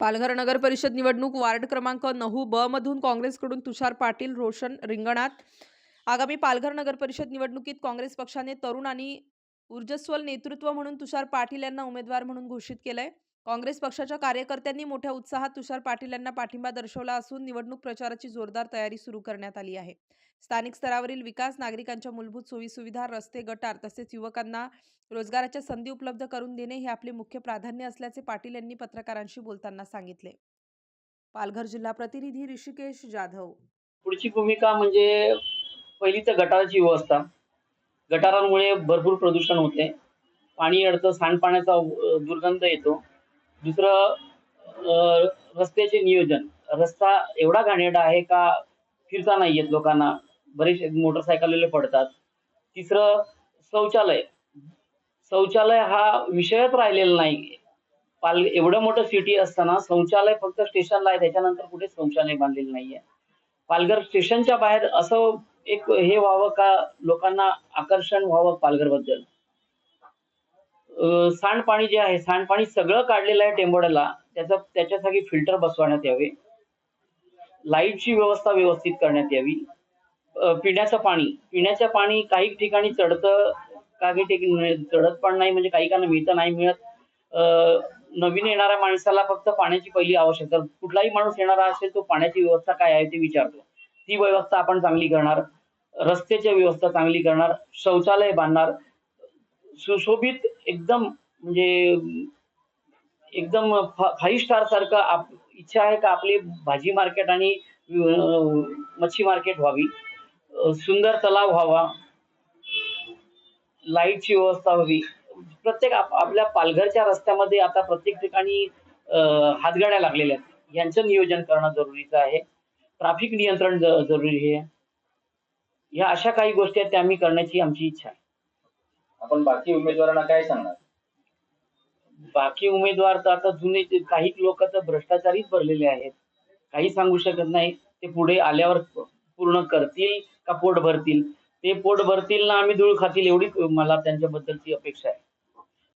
पालघर नगर परिषद निवडणूक वार्ड क्रमांक नऊ ब मधून काँग्रेसकडून तुषार पाटील रोशन रिंगणात. आगामी पालघर नगर परिषद निवडणुकीत काँग्रेस पक्षाने तरुण आणि ऊर्जस्वल नेतृत्व म्हणून तुषार पाटील यांना उमेदवार म्हणून घोषित केलंय. काँग्रेस पक्षाच्या कार्यकर्त्यांनी मोठ्या उत्साहात तुषार पाटील यांना पाठिंबा दर्शवला असून निवडणूक प्रचाराची जोरदार तयारी सुरू करण्यात आली आहे. स्थानिक स्तरावरील विकास नागरिकांच्या मूलभूत सोयीसुविधा रस्ते गटार तसेच युवकांना रोजगाराच्या संधी उपलब्ध करून देणे हे आपले मुख्य प्राधान्य असल्याचे पाटील यांनी पत्रकारांशी बोलताना सांगितले. पालघर जिल्हा प्रतिनिधी ऋषिकेश जाधव. पुढची भूमिका म्हणजे पहिली तर गटाराची व्यवस्था. गटारांमुळे भरपूर प्रदूषण होते. पाणी अडतं सांडपाण्याचा दुर्गंध येतो. दुसरं रस्त्याचे नियोजन. रस्ता एवढा घाणेरडा आहे का फिरता नाही येत लोकांना. बरेच मोटरसायकलले पडतात. तिसरं शौचालय. शौचालय हा विषयच राहिलेला नाही. पाल एवढं मोठं सिटी असताना शौचालय फक्त स्टेशनला आहे. त्याच्यानंतर कुठे शौचालय बांधलेलं नाहीये. पालघर स्टेशनच्या बाहेर असं एक हे व्हावं का लोकांना आकर्षण व्हावं पालघरबद्दल सांडपाणी जे आहे सांडपाणी सगळं काढलेलं आहे टेंबोड्याला त्याचा त्याच्यासाठी फिल्टर बसवण्यात यावे. लाईटची व्यवस्था व्यवस्थित करण्यात यावी. पिण्याचं पाणी पिण्याचं पाणी काही ठिकाणी चढतं काही ठिकाणी चढत पण नाही म्हणजे काही काना मिळतं नाही मिळत. नवीन येणाऱ्या माणसाला फक्त पाण्याची पहिली आवश्यकता कुठलाही माणूस येणारा असेल तो पाण्याची व्यवस्था काय आहे ते विचारतो. ती व्यवस्था आपण चांगली करणार. रस्त्याची व्यवस्था चांगली करणार. शौचालय बांधणार. सुशोभित एकदम म्हणजे एकदम फाईव्ह स्टार सारखं आप इच्छा आहे का आपली भाजी मार्केट आणि मच्छी मार्केट व्हावी. सुंदर तलाव व्हावा. लाईटची व्यवस्था व्हावी. प्रत्येक आप- आपल्या पालघरच्या रस्त्यामध्ये आता प्रत्येक ठिकाणी हातगाड्या लागलेल्या आहेत. यांचं नियोजन करणं जरुरीचं आहे. ट्राफिक नियंत्रण ज- जरुरी आहे. ह्या अशा काही गोष्टी आहेत त्या आम्ही करण्याची आमची इच्छा आहे. आपण बाकी उमेदवारांना काय सांगणार? बाकी उमेदवार तर आता जुने काही लोक तर भ्रष्टाचारीच भरलेले आहेत. काही सांगू शकत नाही. ते पुढे आल्यावर पूर्ण करतील का पोट भरतील? ते पोट भरतील ना आम्ही धूळ खातील एवढीच मला त्यांच्याबद्दलची अपेक्षा आहे.